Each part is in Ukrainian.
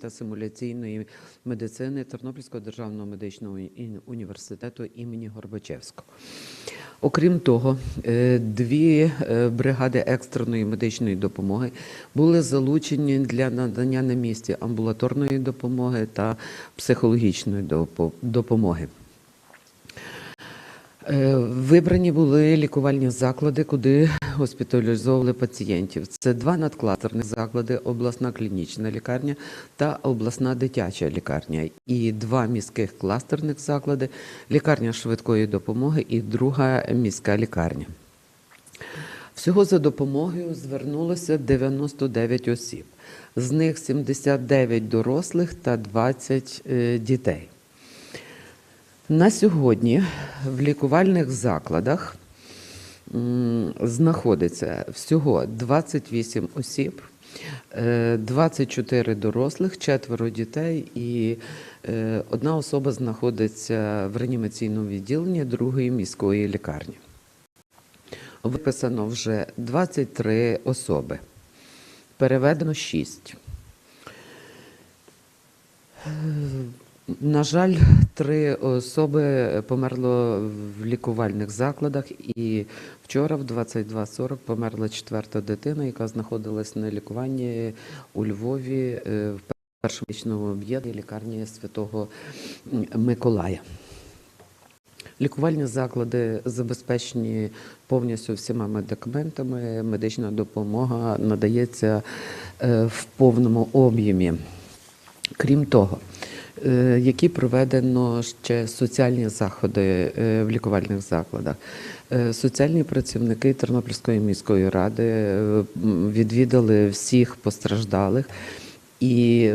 та симуляційної медицини Тернопільського державного медичного університету імені Горбачевського. Окрім того, е, дві е, бригади екстреної медичної допомоги були залучені для надання на місці амбулаторної допомоги та психологічної допомоги. Е, Вибрані були лікувальні заклади, куди госпіталізовували пацієнтів. Це два надкластерних заклади: обласна клінічна лікарня та обласна дитяча лікарня, і два міських кластерних заклади: лікарня швидкої допомоги і друга міська лікарня. Всього за допомогою звернулося 99 осіб. З них 79 дорослих та 20 е, дітей. На сьогодні в лікувальних закладах знаходиться всього 28 осіб, е, 24 дорослих, четверо дітей і е, одна особа знаходиться в реанімаційному відділенні другої міської лікарні. Виписано вже 23 особи, переведено 6. На жаль, три особи померло в лікувальних закладах, і вчора, в 22.40, померла четверта дитина, яка знаходилась на лікуванні у Львові е, в першому медичному об'єднанні лікарні Святого Миколая. Лікувальні заклади забезпечені повністю всіма медикаментами. Медична допомога надається е, в повному об'ємі. Крім того, які проведено ще соціальні заходи е, в лікувальних закладах. Е, Соціальні працівники Тернопільської міської ради е, відвідали всіх постраждалих. І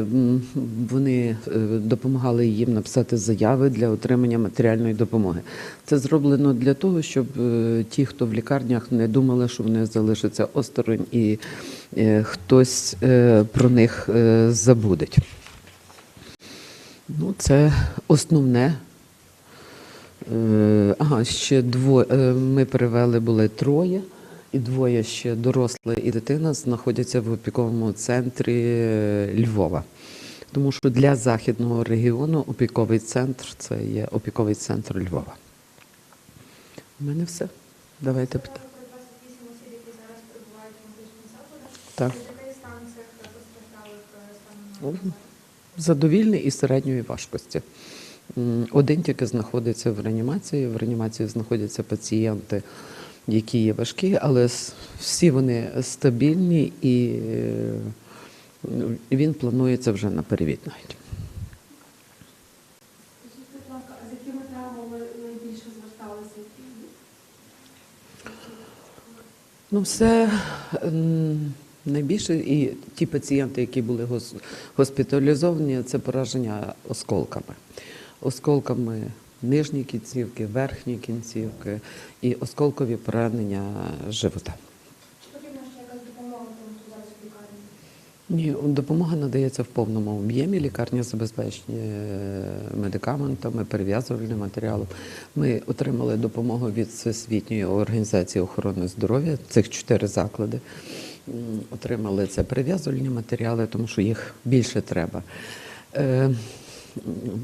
вони е, допомагали їм написати заяви для отримання матеріальної допомоги. Це зроблено для того, щоб е, ті, хто в лікарнях, не думали, що вони залишаться осторонь і е, хтось е, про них е, забудеть. Ну, це основне. Е, Ага, ще двоє. е, Ми перевели були троє, і двоє ще дорослі і дитина знаходяться в опіковому центрі е, Львова. Тому що для західного регіону опіковий центр це є опіковий центр Львова. У мене все. Давайте питання. Про 28 осіб, які зараз перебувають в медичних закладах. Так. Постраждалих. Задовільний і середньої важкості. Один тільки знаходиться в реанімації. В реанімації знаходяться пацієнти, які є важкі, але всі вони стабільні і е, він планується вже на перевід навіть. Ну, все найбільше, і ті пацієнти, які були госпіталізовані, це пораження осколками. Осколками нижні кінцівки, верхні кінцівки і осколкові поранення живота. Чи потрібна ще якась допомога зараз в лікарні? Ні, допомога надається в повному об'ємі. Лікарня забезпечені медикаментами, перев'язувальним матеріалом. Ми отримали допомогу від Всесвітньої організації охорони здоров'я. Цих чотири заклади отримали це перев'язувальні матеріали, тому що їх більше треба. Е,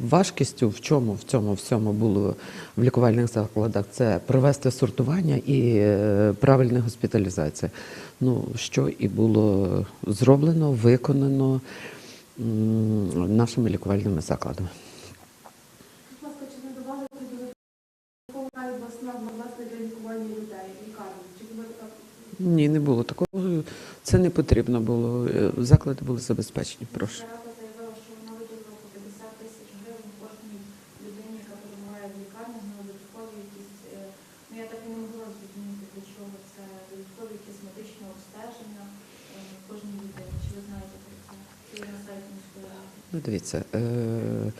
Важкістю в чому в цьому всьому було в лікувальних закладах це провести сортування і е, правильна госпіталізація. Ну що і було зроблено, виконано нашими лікувальними закладами. Будь ласка, чи надавали додаткову обласна власне для лікування людей в лікарні? Чи була така Ні, не було такого. Це не потрібно було. Е, Заклади були забезпечені. Прошу. Рада заявила, що вона виділила по 50 тисяч гривень кожній людині, яка перебуває в лікарні, на додаткові якісь, я так і не могла зрозуміти, для чого це додаткові якісь медичні обстеження кожній людині. Чи ви знаєте про це? Це на сайті міської ради. Ну, дивіться, е,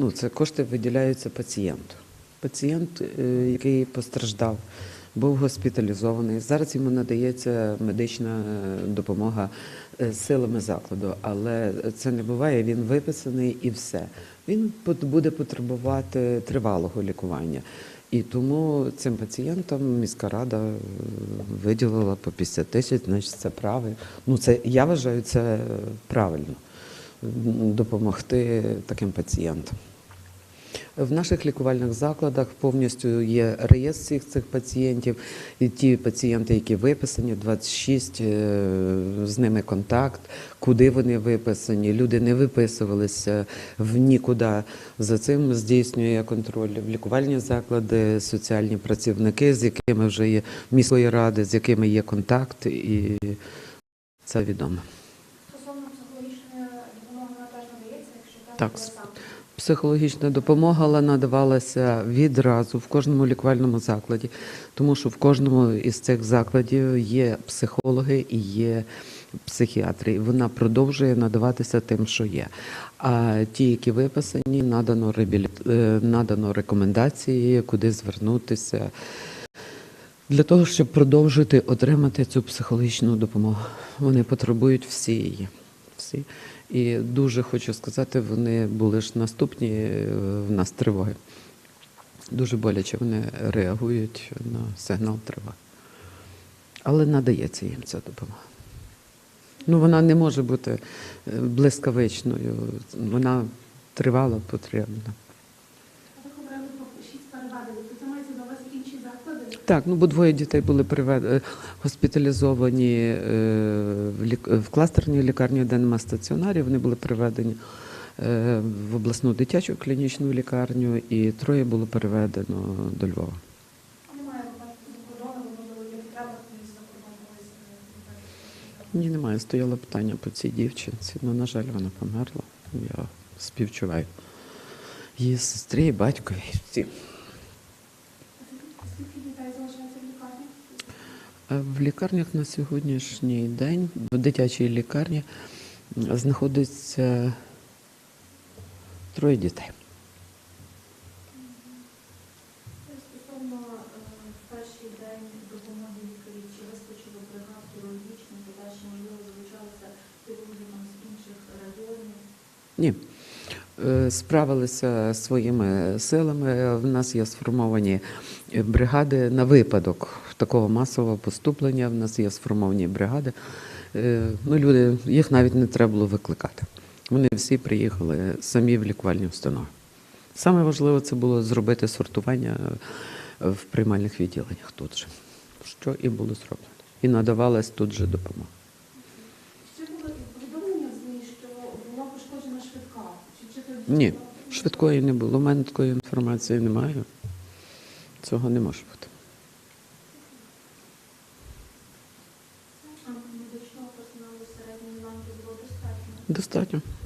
ну, це кошти виділяються пацієнту. Пацієнт, е, який постраждав, був госпіталізований. Зараз йому надається медична е, допомога е, силами закладу, але це не буває. Він виписаний і все. Він буде потребувати тривалого лікування. І тому цим пацієнтам міська рада е, виділила по 50 тисяч, значить це правильно. Ну це я вважаю це правильно. допомогти таким пацієнтам. В наших лікувальних закладах повністю є реєстр всіх цих пацієнтів. І ті пацієнти, які виписані, 26, е, з ними контакт, куди вони виписані. Люди не виписувалися в нікуди. За цим здійснює контроль в лікувальні заклади, соціальні працівники, з якими вже є міської ради, з якими є контакт, і це відомо. Стосовно психологічної допомоги вона теж надається, якщо так, Так. Психологічна допомога надавалася відразу в кожному лікувальному закладі, тому що в кожному із цих закладів є психологи і є психіатри. І вона продовжує надаватися тим, що є. А ті, які виписані, надано е, надано рекомендації, куди звернутися. Для того, щоб продовжити отримати цю психологічну допомогу. Вони потребують всі її. Всі. І дуже хочу сказати, вони були ж наступні е, в нас тривоги. Дуже боляче вони реагують на сигнал тривоги. Але надається їм ця допомога. Ну, вона не може бути е, блискавичною, вона тривала, потрібна. Ви говорили про шість переведень. То це мається на увазі інші заклади? Так, ну бо двоє дітей були привед... госпіталізовані е, в, лік... в кластерній лікарні, де нема стаціонарів. Вони були приведені е, в обласну дитячу клінічну лікарню, і троє було переведено до Львова. Е, Ні, немає. Стояло питання по цій дівчинці. Ну, на жаль, вона померла. Я співчуваю. Її сестрі, і батько, і всі. Скільки дітей залишається в лікарні? Е, В лікарнях на сьогоднішній день, в дитячій лікарні, знаходиться троє дітей. Стосовно е, перший день допомоги лікарів, чи вистачило бригад хірургічних, і далі, можливо, залучалися хірурги там з інших районів. Ні. Е, Справилися своїми силами. В нас є сформовані бригади на випадок такого масового поступлення. В нас є сформовані бригади. Е, Ну, люди, їх навіть не треба було викликати. Вони всі приїхали самі в лікувальні установи. Саме важливо це було зробити сортування в приймальних відділеннях тут же, що і було зроблено. І надавалась тут же допомога. Ще було повідомлення в ЗМІ, що була пошкоджена швидка. Чи, чи тоді Ні, швидкої не було. У мене такої інформації немає. Цього не може бути. Достатньо. Тобто.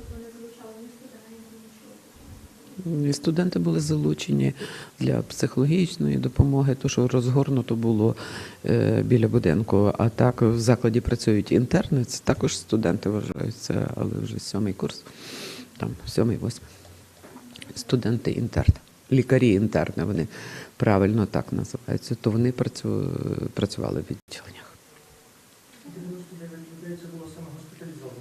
І студенти були залучені для психологічної допомоги, то що розгорнуто було е, біля будинку. А так в закладі працюють інтерни, це також студенти вважаються, але вже сьомий курс, там сьомий, восьмий. Студенти інтерни, лікарі інтерни, вони правильно так називаються, то вони працю, працювали в відділеннях. 99 людей це було саме госпіталізовано.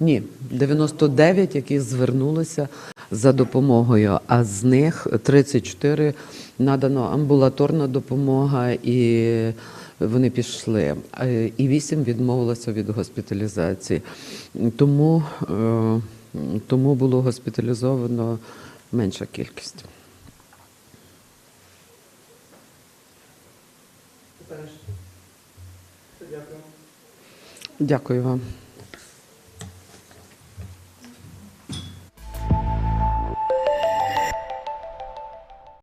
Ні, 99, які звернулися за допомогою, а з них 34 надано амбулаторна допомога, і вони пішли. Е, І 8 відмовилося від госпіталізації. Тому, е, тому було госпіталізовано менша кількість. Дякую вам.